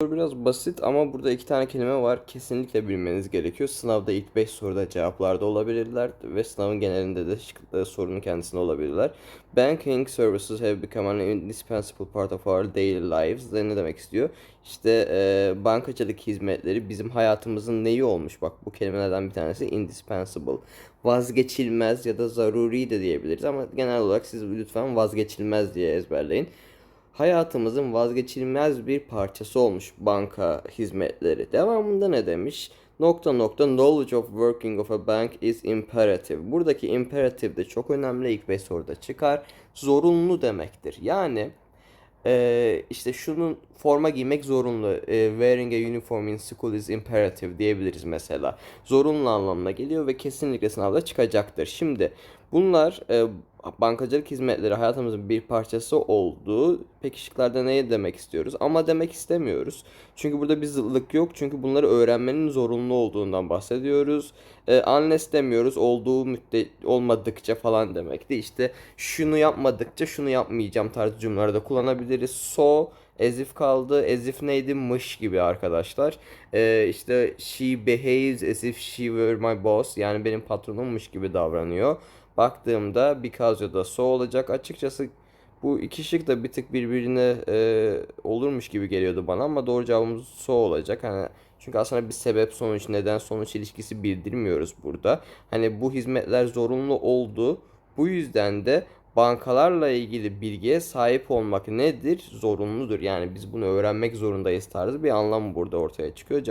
Soru biraz basit ama burada iki tane kelime var. Kesinlikle bilmeniz gerekiyor. Sınavda ilk 5 soruda cevaplarda olabilirler ve sınavın genelinde de şıklı sorunun kendisinde olabilirler. Banking services have become an indispensable part of our daily lives. Ne demek istiyor? İşte e, bankacılık hizmetleri bizim hayatımızın neyi olmuş? Bak bu kelimelerden bir tanesi indispensable. Vazgeçilmez ya da zaruri de diyebiliriz ama genel olarak siz lütfen vazgeçilmez diye ezberleyin hayatımızın vazgeçilmez bir parçası olmuş banka hizmetleri. Devamında ne demiş? Nokta nokta knowledge of working of a bank is imperative. Buradaki imperative de çok önemli ilk beş soruda çıkar. Zorunlu demektir. Yani e, işte şunun forma giymek zorunlu. E, wearing a uniform in school is imperative diyebiliriz mesela. Zorunlu anlamına geliyor ve kesinlikle sınavda çıkacaktır. Şimdi bunlar e, bankacılık hizmetleri hayatımızın bir parçası olduğu peki şıklarda neyi demek istiyoruz? Ama demek istemiyoruz. Çünkü burada bir zıtlık yok. Çünkü bunları öğrenmenin zorunlu olduğundan bahsediyoruz. E, unless demiyoruz. Olduğu müddet olmadıkça falan demekti. İşte şunu yapmadıkça şunu yapmayacağım tarzı cümlelerde kullanabiliriz. So as if kaldı. As if neydi? Mış gibi arkadaşlar. E, işte she behaves as if she were my boss. Yani benim patronummuş gibi davranıyor. Baktığımda ya da so olacak. Açıkçası bu iki şık da bir tık birbirine e, olurmuş gibi geliyordu bana ama doğru cevabımız so olacak. Hani çünkü aslında bir sebep sonuç neden sonuç ilişkisi bildirmiyoruz burada. Hani bu hizmetler zorunlu oldu. Bu yüzden de bankalarla ilgili bilgiye sahip olmak nedir? Zorunludur. Yani biz bunu öğrenmek zorundayız tarzı bir anlam burada ortaya çıkıyor. Cevap